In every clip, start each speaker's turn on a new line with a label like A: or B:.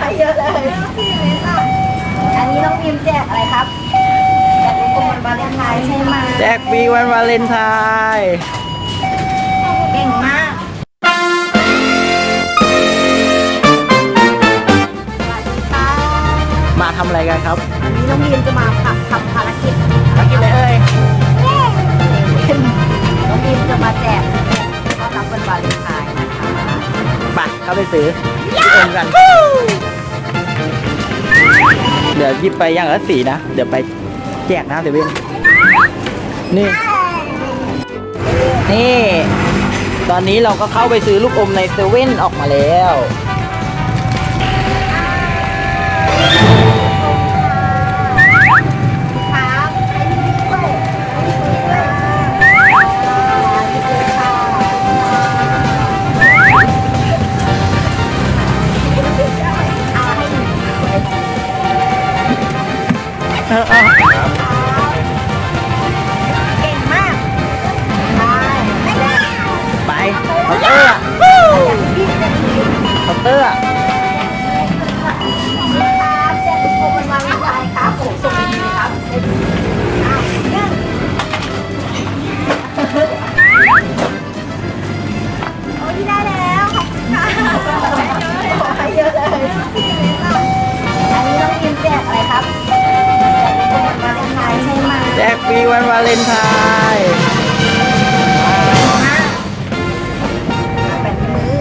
A: ให้เยอะเลย อันนี้น้องพิมแจกอะไรครับ แจกลูกอมวันวาเลนไทน์ใช่ไหม
B: แจกฟรีวันวาเลนไทน์
A: เก่งมากสวัสดีค่ะ
B: มาทำอะไรกันครับ
A: อันนี้น้องพิมจะมาขับทำภารกิจ
B: มากินอะไรเอ่ย
A: น้องพิมจะมาแจกต้อนรับวันวาเลนไทน์นะคะ
B: ไปเข้าไปซื้อ พี่อมกัน เดี๋ยวยิบไปย่างละสีนะ เดี๋ยวไปแจกนะเดี๋ยวเว้นนี่ นี่ ตอนนี้เราก็เข้าไปซื้อลูกอมในเซเว่นออกมาแล้ว
A: เอ
B: อ
A: แจก
B: ฟรีวันวาเลนไทน์
A: แบบมือ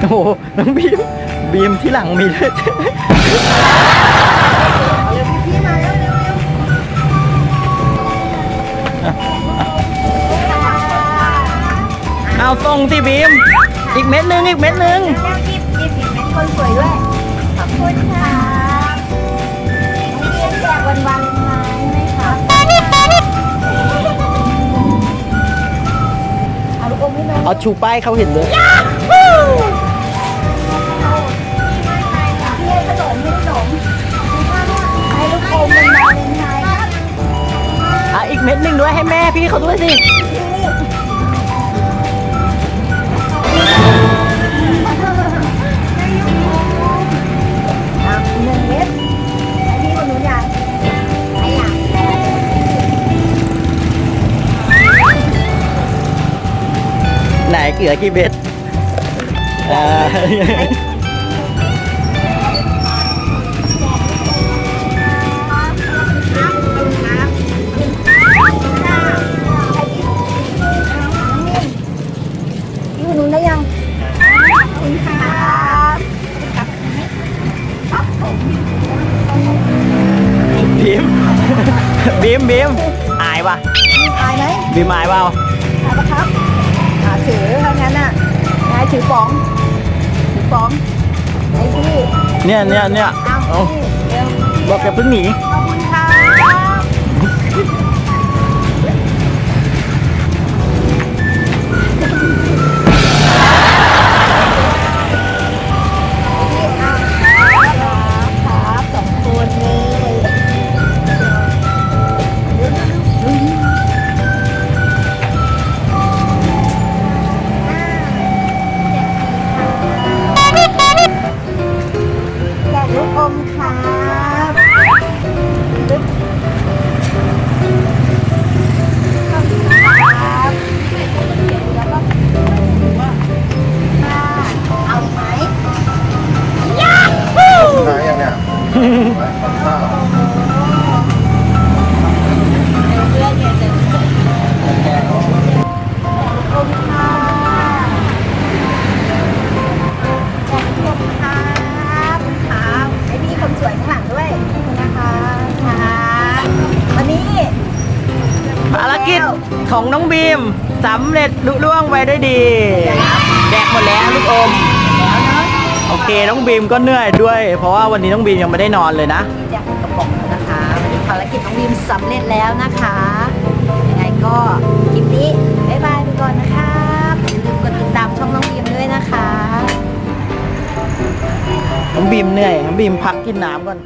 B: โอ้โหน้องบีมบีมที่หลังมีด้วย
A: เร็วพี่มาเร็วเร็วเร็ว
B: เอาส่งสิบีม อีกเม็ดหนึง อีกเม็ดหนึง
A: แม่กิบกิบเป็นคนสวยด้วย ขอบคุณค่ะ เอา
B: ชูป้ายเขาเห็นเลย
A: พี่ให้ขนมให้ขนมให้ลูกอมวันวาเลนไทน์ครับ
B: อะอีกเม็ดหนึงด้วยให้แม่พี่เขาด้วยสิ ไหนเกลือกี่เม็ดอ่า
A: พี่คนนู้นได้ยังขอบคุณครับครับผม
B: บีมบีมบีมอายปะ
A: อายไหม
B: บีมอายเปล่า
A: อายปะครับ อ่าถือถ้างั้นน่ะนายถือป๋องถือป๋องไอ้พี่
B: เนี่ยเนี่ยเนี่ย
A: เอา
B: เอา
A: พี่เร็ว
B: บอกแกเพิ่งหนี
A: ขอบคุณ
B: ภารกิจของน้องบีมสำเร็จลุล่วงไปได้วยดี แดกหมดแล้วลูกอม
A: แล้วนะ
B: โอเคน้องบีมก็เหนื่อยด้วย เพราะว่าวันนี้น้องบีมยังไม่ได้นอนเลยนะ
A: แจกกระป๋องนะคะวันนี้ภารกิจน้องบีมสำเร็จแล้วนะคะยังไงก็คลิปนี้บ๊ายบายไปก่อนนะครับอย่าลืมกดติดตามช่องน้องบีมด้วยนะคะ
B: น้องบีมเหนื่อยน้องบีมพักกินน้ำก่อน